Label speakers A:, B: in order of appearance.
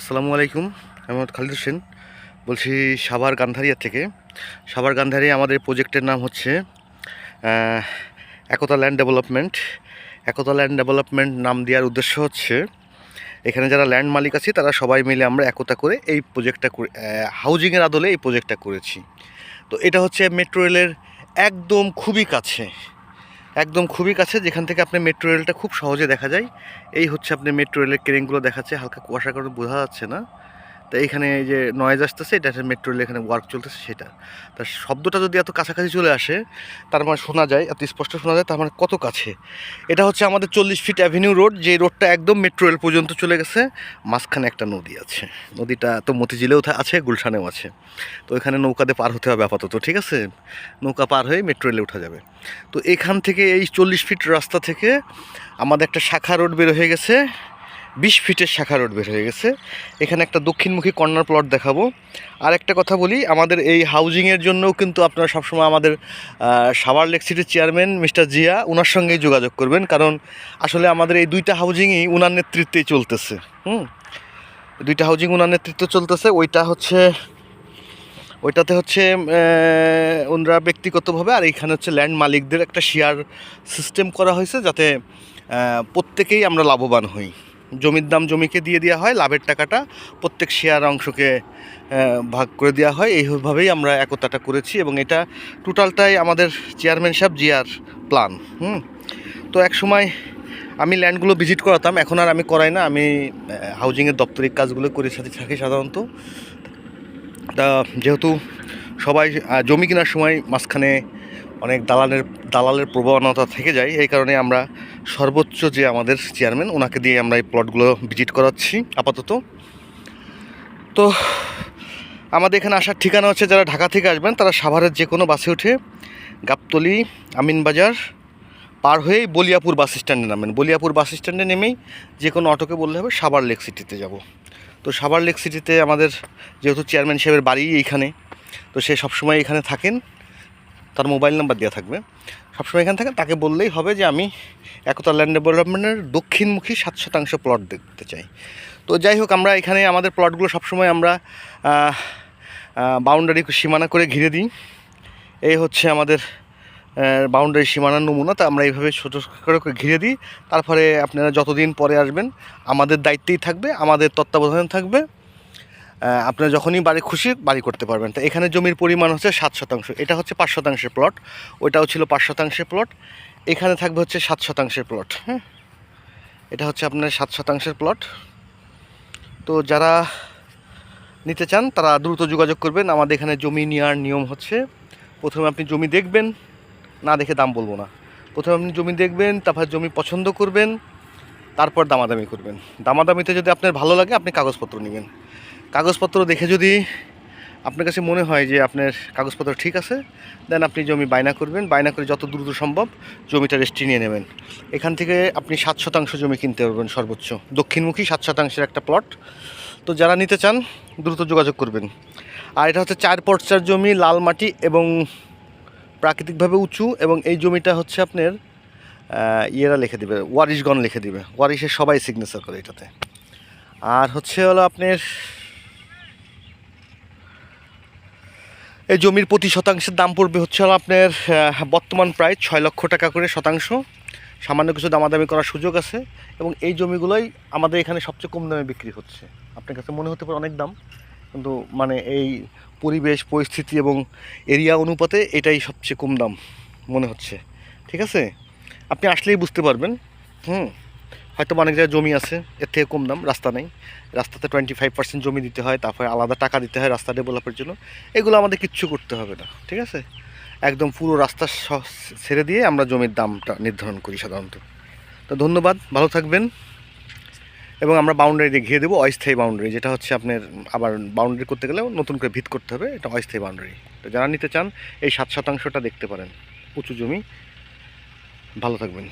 A: আসসালামু আলাইকুম, আমি খালিদ হোসেন। বলছি সাভার গান্ধারিয়া থেকে। সাভার গান্ধারিয়া আমাদের প্রজেক্টের নাম হচ্ছে Ekota land development Ekota land development নাম দেওয়ার উদ্দেশ্য হচ্ছে, এখানে যারা ল্যান্ড মালিক আছে, তারা সবাই মিলে আমরা একতা করে এই প্রজেক্টটা করে হাউজিংয়ের আদলে এই প্রজেক্টটা করেছি। তো এটা হচ্ছে মেট্রো রেলের একদম খুবই কাছে। একদম খুবই কাছে, যেখান থেকে আপনি মেট্রো রেলটা খুব সহজে দেখা যায়। এই হচ্ছে আপনি মেট্রো রেলের ক্রেনগুলো দেখাচ্ছে, হালকা কুয়াশার কারণে বোঝা যাচ্ছে না। তো এইখানে এই যে নয়েজ আসতেছে, এটা মেট্রো রেল এখানে ওয়ার্ক চলতেছে, সেটা। তার শব্দটা যদি এত কাছাকাছি চলে আসে, তার মানে শোনা যায়, এত স্পষ্ট শোনা যায়, তার মানে কত কাছে? এটা হচ্ছে আমাদের চল্লিশ ফিট অ্যাভিনিউ রোড যে রোডটা একদম মেট্রো রেল পর্যন্ত চলে গেছে। মাঝখানে একটা নদী আছে। নদীটা তো মতিঝিলেও আছে, গুলশানেও আছে। তো এখানে নৌকাতে পার হতে হবে আপাতত, ঠিক আছে? নৌকা পার হয়ে মেট্রো রেলে ওঠা যাবে। তো এখান থেকে এই চল্লিশ ফিট রাস্তা থেকে আমাদের একটা শাখা রোড বের হয়ে গেছে। বিশ ফিটের শাখা রোড বের হয়ে গেছে। এখানে একটা দক্ষিণমুখী কর্নার প্লট দেখাবো। আর একটা কথা বলি, আমাদের এই হাউজিংয়ের জন্যও কিন্তু আপনারা সবসময় আমাদের সাভার লেক সিটির চেয়ারম্যান মিস্টার জিয়া ওনার সঙ্গেই যোগাযোগ করবেন। কারণ আসলে আমাদের এই দুইটা হাউজিংই ওনার নেতৃত্বেই চলতেছে। হুম? দুইটা হাউজিং ওনার নেতৃত্বে চলতেছে। ওইটা হচ্ছে, ওইটাতে হচ্ছে ওনারা ব্যক্তিগতভাবে আর এইখানে হচ্ছে ল্যান্ড মালিকদের একটা শেয়ার সিস্টেম করা হয়েছে যাতে প্রত্যেকেই আমরা লাভবান হই। জমির দাম জমিকে দিয়ে দেওয়া হয়, লাভের টাকাটা প্রত্যেক শেয়ার অংশকে ভাগ করে দেওয়া হয়। এইভাবেই আমরা একতাটা করেছি এবং এটা টোটালটাই আমাদের চেয়ারম্যান সাহেব জিয়ার প্ল্যান হুম? তো এক সময় আমি ল্যান্ডগুলো ভিজিট করাতাম, এখন আর আমি করাই না। আমি হাউজিংয়ের দপ্তরিক কাজগুলো করে, সাথে থাকি সাধারণত। তা যেহেতু সবাই জমি কেনার সময় মাঝখানে অনেক দালালের দালালের প্রবণতা থেকে যায়, এই কারণে আমরা সর্বোচ্চ যে আমাদের চেয়ারম্যান, ওনাকে দিয়ে আমরা এই প্লটগুলো ভিজিট করাচ্ছি আপাতত। তো আমাদের এখানে আসার ঠিকানা হচ্ছে যারা ঢাকা থেকে আসবেন, তারা সাভারের যে কোনো বাসে উঠে গাবতলি, আমিনবাজার পার হয়েই বলিয়াপুর বাস স্ট্যান্ডে নামেন বলিয়াপুর বাস স্ট্যান্ডে নেমেই যে কোনো অটোকে বললে হবে সাভার লেক সিটিতে যাব। তো সাভার লেক সিটিতে আমাদের যেহেতু চেয়ারম্যান সাহেবের বাড়ি এইখানে, তো সে সবসময় এখানে থাকেন। তার মোবাইল নাম্বার দেওয়া থাকবে। সবসময় এখান থেকে তাকে বললেই হবে যে আমি একতা ল্যান্ড ডেভেলপমেন্টের দক্ষিণমুখী সাত শতাংশ প্লট দেখতে চাই। তো যাই হোক, আমরা এখানে আমাদের প্লটগুলো সবসময় আমরা বাউন্ডারি সীমানা করে ঘিরে দিই। এই হচ্ছে আমাদের বাউন্ডারি সীমানার নমুনা, তা আমরা এইভাবে ছোটো করে ঘিরে দিই। তারপরে আপনারা যতদিন পরে আসবেন, আমাদের দায়িত্বেই থাকবে, আমাদের তত্ত্বাবধানে থাকবে। আপনারা যখনই বাড়ি খুশি বাড়ি করতে পারবেন। তো এখানে জমির পরিমাণ হচ্ছে সাত শতাংশ। এটা হচ্ছে পাঁচ শতাংশের প্লট ওইটাও ছিল পাঁচ শতাংশের প্লট এখানে থাকবে হচ্ছে সাত শতাংশের প্লট হ্যাঁ এটা হচ্ছে আপনার সাত শতাংশের প্লট তো যারা নিতে চান, তারা দ্রুত যোগাযোগ করবেন। আমাদের এখানে জমি নেওয়ার নিয়ম হচ্ছে, প্রথমে আপনি জমি দেখবেন, না দেখে দাম বলব না। প্রথমে আপনি জমি দেখবেন, তারপর জমি পছন্দ করবেন, তারপর দামাদামি করবেন। দামাদামিতে যদি আপনার ভালো লাগে, আপনি কাগজপত্র নেবেন। কাগজপত্র দেখে যদি আপনার কাছে মনে হয় যে আপনার কাগজপত্র ঠিক আছে দেন আপনি জমি বায়না করবেন। বায়না করে যত দ্রুত সম্ভব জমিটা রেস্ট্রি নিয়ে নেবেন। এখান থেকে আপনি সাত শতাংশ জমি কিনতে পারবেন সর্বোচ্চ। দক্ষিণমুখী সাত শতাংশের একটা প্লট তো যারা নিতে চান, দ্রুত যোগাযোগ করবেন। আর এটা হচ্ছে চার পর্চার জমি, লাল মাটি এবং প্রাকৃতিকভাবে উঁচু এবং এই জমিটা হচ্ছে আপনার ইয়েরা লিখে দিবে, ওয়ারিশগণ লিখে দিবে। ওয়ারিশের সবাই সিগনেচার করে এটাতে। আর হচ্ছে হলো আপনার এই জমির প্রতি শতাংশের দাম পড়বে হচ্ছে আপনার বর্তমান প্রায় ছয় লক্ষ টাকা করে শতাংশ। সামান্য কিছু দামাদামি করার সুযোগ আছে এবং এই জমিগুলোই আমাদের এখানে সবচেয়ে কম দামে বিক্রি হচ্ছে। আপনার কাছে মনে হতে পারে অনেক দাম, কিন্তু মানে এই পরিবেশ, পরিস্থিতি এবং এরিয়া অনুপাতে এটাই সবচেয়ে কম দাম মনে হচ্ছে। ঠিক আছে? আপনি আসলেই বুঝতে পারবেন, হুম? হয়তো অনেক জায়গায় জমি আছে, এর থেকে কম দাম, রাস্তা নেই। রাস্তাতে টোয়েন্টি ফাইভ পার্সেন্ট জমি দিতে হয়, তারপরে আলাদা টাকা দিতে হয় রাস্তা ডেভেলপের জন্য। এগুলো আমাদের কিচ্ছু করতে হবে না, ঠিক আছে? একদম পুরো রাস্তা ছেড়ে দিয়ে আমরা জমির দামটা নির্ধারণ করি সাধারণত। তো ধন্যবাদ, ভালো থাকবেন। এবং আমরা বাউন্ডারি দিয়ে ঘিরে দেবো অস্থায়ী বাউন্ডারি যেটা হচ্ছে আপনার আবার বাউন্ডারি করতে গেলেও নতুন করে ভিত করতে হবে, এটা অস্থায়ী বাউন্ডারি তো যারা নিতে চান, এই সাত শতাংশটা দেখতে পারেন, উঁচু জমি। ভালো থাকবেন।